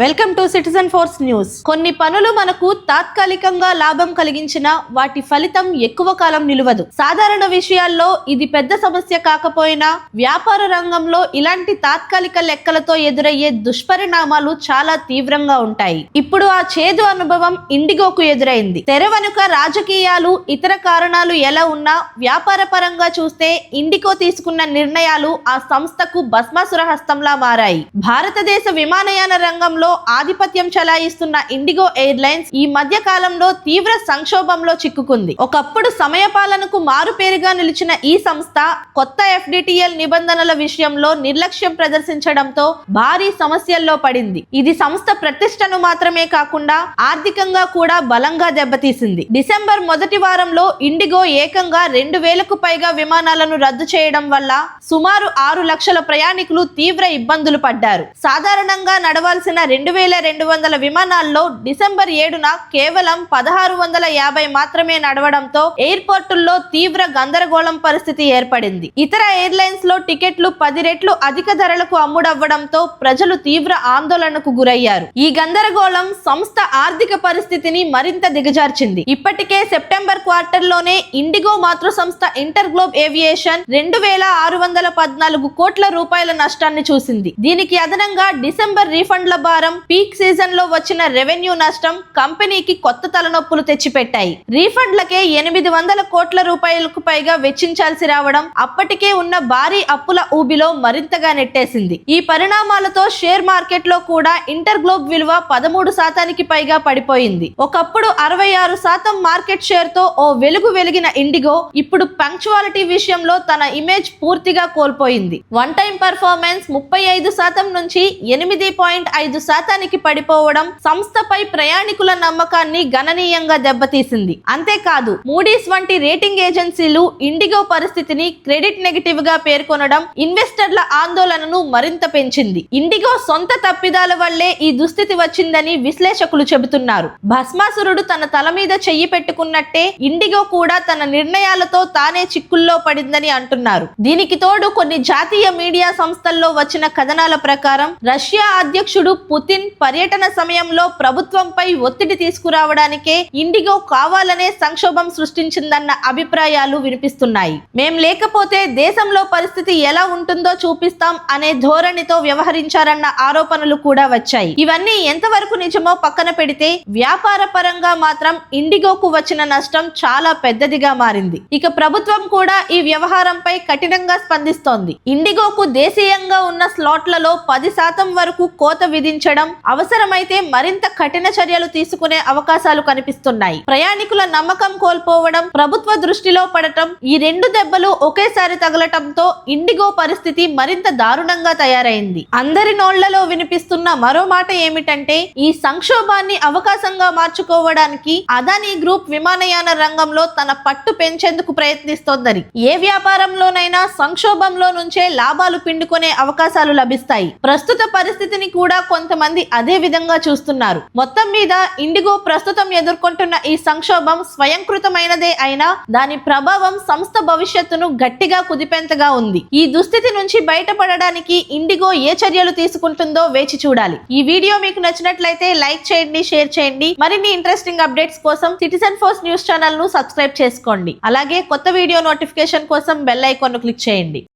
Welcome to citizen force news. కొన్ని పనులు మనకు తాత్కాలికంగా లాభం కలిగించిన వాటి ఫలితం ఎక్కువ కాలం నిలవదు. సాధారణ విషయాల్లో ఇది పెద్ద సమస్య కాకపోయినా వ్యాపార రంగంలో ఇలాంటి తాత్కాలిక లెక్కలతో ఎదురయ్యే దుష్పరిణామాలు చాలా తీవ్రంగా ఉంటాయి. ఇప్పుడు ఆ చేదు అనుభవం ఇండిగోకు ఎదురైంది. తెర వెనుక రాజకీయాలు ఇతర కారణాలు ఎలా ఉన్నా వ్యాపార పరంగా చూస్తే ఇండిగో తీసుకున్న నిర్ణయాలు ఆ సంస్థకు భస్మాసుర హస్తంలా మారాయి. భారతదేశ విమానయాన రంగంలో ఆధిపత్యం చెలాయిస్తున్న ఇండిగో ఎయిర్లైన్స్ ఈ మధ్య కాలంలో తీవ్ర సంక్షోభంలో చిక్కుకుంది. ఒకప్పుడు సమయపాలనకు మారుపేరుగా నిలిచిన ఈ సంస్థ కొత్త ఎఫ్డిటిఎల్ నిబంధనల విషయంలో నిర్లక్ష్యం ప్రదర్శించడంతో భారీ సమస్యల్లో పడింది. ఇది సంస్థ ప్రతిష్టను మాత్రమే కాకుండా ఆర్థికంగా కూడా బలంగా దెబ్బతీసింది. డిసెంబర్ మొదటి వారంలో ఇండిగో ఏకంగా రెండు వేలకు పైగా విమానాలను రద్దు చేయడం వల్ల సుమారు ఆరు లక్షల ప్రయాణికులు తీవ్ర ఇబ్బందులు పడ్డారు. సాధారణంగా నడవాల్సిన రెండు వేల రెండు వందల విమానాల్లో డిసెంబర్ ఏడున కేవలం పదహారు వందల యాభై మాత్రమే నడవడంతో ఎయిర్పోర్టుల్లో తీవ్ర గందరగోళం పరిస్థితి ఏర్పడింది. ఇతర ఎయిర్లైన్స్లో టికెట్లు పది రెట్లు అధిక ధరలకు అమ్ముడవ్వడంతో ప్రజలు తీవ్ర ఆందోళనకు గురయ్యారు. ఈ గందరగోళం సంస్థ ఆర్థిక పరిస్థితిని మరింత దిగజార్చింది. ఇప్పటికే సెప్టెంబర్ క్వార్టర్లోనే ఇండిగో మాతృ సంస్థ ఇంటర్ గ్లోబ్ ఏవియేషన్ రెండు వేల ఆరు వందల పద్నాలుగు కోట్ల రూపాయల నష్టాన్ని చూసింది. దీనికి అదనంగా డిసెంబర్ రీఫండ్ల ప్రకారం పీక్ సీజన్లో వచ్చిన రెవెన్యూ నష్టం కంపెనీకి కొత్త తలనొప్పులు తెచ్చిపెట్టాయి. రీఫండ్లకే ఎనిమిది వందల కోట్ల రూపాయలకు పైగా వెచ్చించాల్సి రావడం అప్పటికే ఉన్న భారీ అప్పుల ఊబిలో మరింతగా నెట్టేసింది. ఈ పరిణామాలతో షేర్ మార్కెట్లో కూడా ఇంటర్ గ్లోబ్ విలువ పదమూడు శాతానికి పైగా పడిపోయింది. ఒకప్పుడు అరవై ఆరు శాతం మార్కెట్ షేర్తో ఓ వెలుగు వెలిగిన ఇండిగో ఇప్పుడు పంక్చువాలిటీ విషయంలో తన ఇమేజ్ పూర్తిగా కోల్పోయింది. వన్ టైం పర్ఫార్మెన్స్ ముప్పై ఐదు శాతం నుంచి ఎనిమిది పాయింట్ ఐదు శాతానికి పడిపోవడం సంస్థపై ప్రయాణికుల నమ్మకాన్ని గణనీయంగా దెబ్బతీసింది. అంతేకాదు మూడీస్ వంటి రేటింగ్ ఏజెన్సీలు ఇండిగో పరిస్థితిని క్రెడిట్ నెగిటివ్గా పేర్కొనడం ఇన్వెస్టర్ల ఆందోళనను మరింత పెంచింది. ఇండిగో సొంత తప్పిదాల వల్లే ఈ దుస్థితి వచ్చిందని విశ్లేషకులు చెబుతున్నారు. భస్మాసురుడు తన తల మీద చెయ్యి పెట్టుకున్నట్టే ఇండిగో కూడా తన నిర్ణయాలతో తానే చిక్కుల్లో పడిందని అంటున్నారు. దీనికి తోడు కొన్ని జాతీయ మీడియా సంస్థల్లో వచ్చిన కథనాల ప్రకారం రష్యా అధ్యక్షుడు పుతిన్ పర్యటన సమయంలో ప్రభుత్వంపై ఒత్తిడి తీసుకురావడానికే ఇండిగో కావాలనే సంక్షోభం సృష్టించిందన్న అభిప్రాయాలు వినిపిస్తున్నాయి. మేం లేకపోతే దేశంలో పరిస్థితి ఎలా ఉంటుందో చూపిస్తాం అనే ధోరణితో వ్యవహరించారన్న ఆరోపణలు కూడా వచ్చాయి. ఇవన్నీ ఎంతవరకు నిజమో పక్కన పెడితే వ్యాపార పరంగా మాత్రం ఇండిగోకు వచ్చిన నష్టం చాలా పెద్దదిగా మారింది. ఇక ప్రభుత్వం కూడా ఈ వ్యవహారంపై కఠినంగా స్పందిస్తోంది. ఇండిగోకు దేశీయంగా ఉన్న స్లాట్లలో పది శాతం వరకు కోత విధించడం అవసరమైతే మరింత కఠిన చర్యలు తీసుకునే అవకాశాలు కనిపిస్తున్నాయి. ప్రయాణికుల నమ్మకం కోల్పోవడం ప్రభుత్వ దృష్టిలో పడటం ఈ రెండు దెబ్బలు ఒకేసారి తగలటంతో ఇండిగో పరిస్థితి మరింత దారుణంగా తయారైంది. అందరి నోళ్ళలో వినిపిస్తున్న మరో మాట ఏమిటంటే ఈ సంక్షోభాన్ని అవకాశంగా మార్చుకోవడానికి అదానీ గ్రూప్ విమానయాన రంగంలో తన పట్టు పెంచేందుకు ప్రయత్నిస్తోందని. ఏ వ్యాపారంలోనైనా సంక్షోభంలో నుంచే లాభాలు పిండుకునే అవకాశాలు లభిస్తాయి. ప్రస్తుత పరిస్థితిని కూడా కొంత కొంతమంది అదే విధంగా చూస్తున్నారు. మొత్తం మీద ఇండిగో ప్రస్తుతం ఎదుర్కొంటున్న ఈ సంక్షోభం స్వయంకృతమైనదే అయినా దాని ప్రభావం సంస్థ భవిష్యత్తును గట్టిగా కుదిపేంతగా ఉంది. ఈ దుస్థితి నుంచి బయటపడడానికి ఇండిగో ఏ చర్యలు తీసుకుంటుందో వేచి చూడాలి. ఈ వీడియో మీకు నచ్చినట్లయితే లైక్ చేయండి షేర్ చేయండి. మరిన్ని ఇంట్రెస్టింగ్ అప్డేట్స్ కోసం సిటిజన్ ఫోర్స్ న్యూస్ ఛానల్ను సబ్స్క్రైబ్ చేసుకోండి. అలాగే కొత్త వీడియో నోటిఫికేషన్ కోసం బెల్ ఐకాన్ క్లిక్ చేయండి.